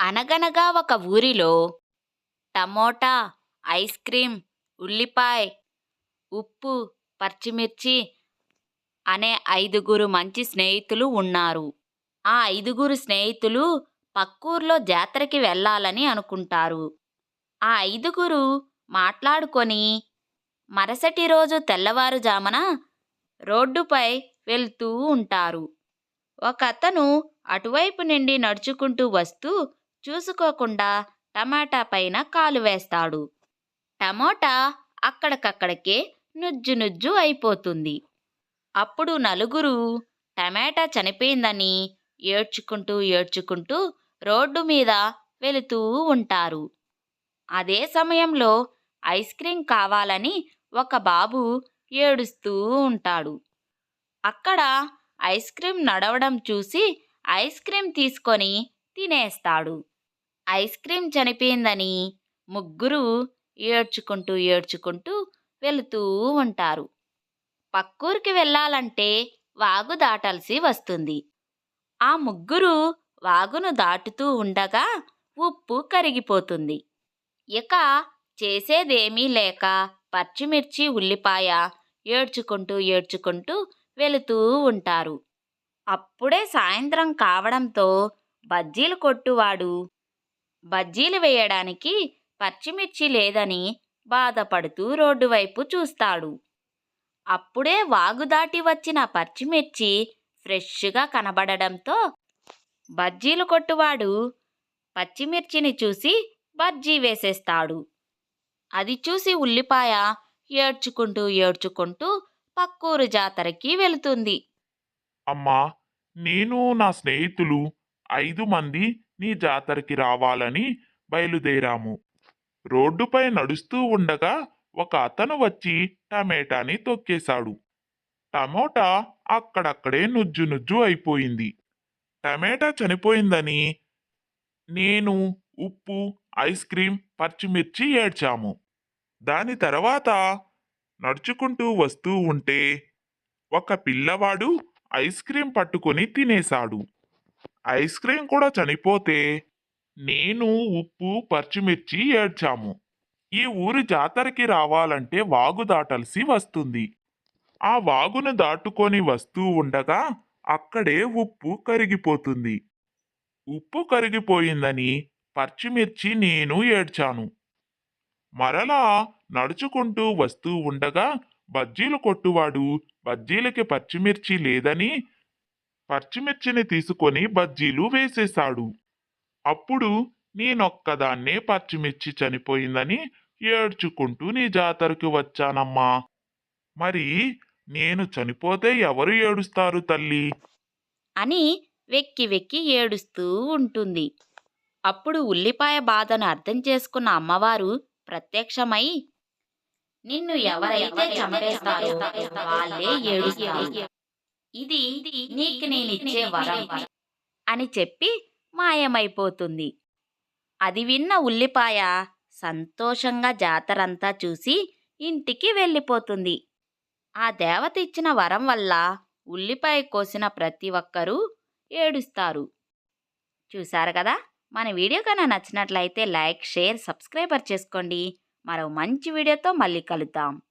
అనగనగా ఒక ఊరిలో టమోటా ఐస్ క్రీం ఉల్లిపాయ ఉప్పు పచ్చిమిర్చి అనే ఐదుగురు మంచి స్నేహితులు ఉన్నారు. ఆ ఐదుగురు స్నేహితులు పక్కూర్లో జాతరకి వెళ్ళాలని అనుకుంటారు. ఆ ఐదుగురు మాట్లాడుకొని మరుసటి రోజు తెల్లవారుజామున రోడ్డుపై వెళ్తూ ఉంటారు. ఒక అతను అటువైపు నుండి నడుచుకుంటూ వస్తూ చూసుకోకుండా టమాటా పైన కాలు వేస్తాడు. టమోటా అక్కడికక్కడికే నుజ్జు నుజ్జు అయిపోతుంది. అప్పుడు నలుగురు టమాటా చనిపోయిందని ఏడ్చుకుంటూ ఏడ్చుకుంటూ రోడ్డు మీద వెళుతూ ఉంటారు. అదే సమయంలో ఐస్ క్రీం కావాలని ఒక బాబు ఏడుస్తూ ఉంటాడు. అక్కడ ఐస్ క్రీం నడవడం చూసి ఐస్ క్రీం తీసుకొని తినేస్తాడు. ఐస్ క్రీం చనిపోయిందని ముగ్గురు ఏడ్చుకుంటూ ఏడ్చుకుంటూ వెళుతూ ఉంటారు. పక్కూరికి వెళ్ళాలంటే వాగు దాటాల్సి వస్తుంది. ఆ ముగ్గురు వాగును దాటుతూ ఉండగా ఉప్పు కరిగిపోతుంది. ఇక చేసేదేమీ లేక పచ్చిమిర్చి ఉల్లిపాయ ఏడ్చుకుంటూ ఏడ్చుకుంటూ వెళుతూ ఉంటారు. అప్పుడే సాయంత్రం కావడంతో బజ్జీలు కొట్టువాడు బజ్జీలు వేయడానికి పచ్చిమిర్చి లేదని బాధపడుతూ రోడ్డు వైపు చూస్తాడు. అప్పుడే వాగు దాటి వచ్చిన పచ్చిమిర్చి ఫ్రెష్గా కనబడడంతో బజ్జీలు కొట్టువాడు పచ్చిమిర్చిని చూసి బజ్జీ వేసేస్తాడు. అది చూసి ఉల్లిపాయ ఏడ్చుకుంటూ ఏడ్చుకుంటూ పక్కూరు జాతరకి వెళుతుంది. అమ్మా నేను నా స్నేహితులు ఐదు మంది నీ జాతరకి రావాలని బయలుదేరాము. రోడ్డుపై నడుస్తూ ఉండగా ఒక అతను వచ్చి టమేటాని తొక్కేశాడు. టమోటా అక్కడక్కడే నుజ్జు నుజ్జు అయిపోయింది. టమేటా చనిపోయిందని నేను ఉప్పు ఐస్ క్రీం పచ్చిమిర్చి ఏడ్చాము. దాని తర్వాత నడుచుకుంటూ వస్తూ ఉంటే ఒక పిల్లవాడు ఐస్ క్రీం పట్టుకొని తినేశాడు. ఐస్ క్రీమ్ కూడా చనిపోతే నేను ఉప్పు పచ్చిమిర్చి ఏడ్చాము. ఈ ఊరి జాతరకి రావాలంటే వాగు దాటాల్సి వస్తుంది. ఆ వాగును దాటుకొని వస్తూ ఉండగా అక్కడే ఉప్పు కరిగిపోతుంది. ఉప్పు కరిగిపోయిందని పచ్చిమిర్చి నేను ఏడ్చాను. మరలా నడుచుకుంటూ వస్తూ ఉండగా బజ్జీలు కొట్టువాడు బజ్జీలకి పచ్చిమిర్చి లేదని పచ్చిమిర్చిని తీసుకొని బజ్జీలు వేసేశాడు. అప్పుడు నేనొక్కదాన్నే పచ్చిమిర్చి చనిపోయిందని ఏడ్చుకుంటూ నీ జాతరకి వచ్చానమ్మా. మరి నేను చనిపోతే ఎవరు ఏడుస్తారు తల్లి? అని వెక్కి వెక్కి ఏడుస్తూ ఉంటుంది. అప్పుడు ఉల్లిపాయ బాధను అర్థం చేసుకున్న అమ్మవారు ప్రత్యక్షమై నిన్ను ఎవరైతే చంపేస్తారో వాళ్ళే ఏడుస్తారు. ఇది నీకు నేనిచ్చే వరం. అని చెప్పి మాయమైపోతుంది. అది విన్న ఉల్లిపాయ సంతోషంగా జాతరంతా చూసి ఇంటికి వెళ్ళిపోతుంది. ఆ దేవత ఇచ్చిన వరం వల్ల ఉల్లిపాయ కోసిన ప్రతి ఒక్కరూ ఏడుస్తారు. చూశారు కదా? మన వీడియో కన్నా నచ్చినట్లయితే లైక్ షేర్ సబ్స్క్రైబర్ చేసుకోండి. మరో మంచి వీడియోతో మళ్ళీ కలుద్దాం.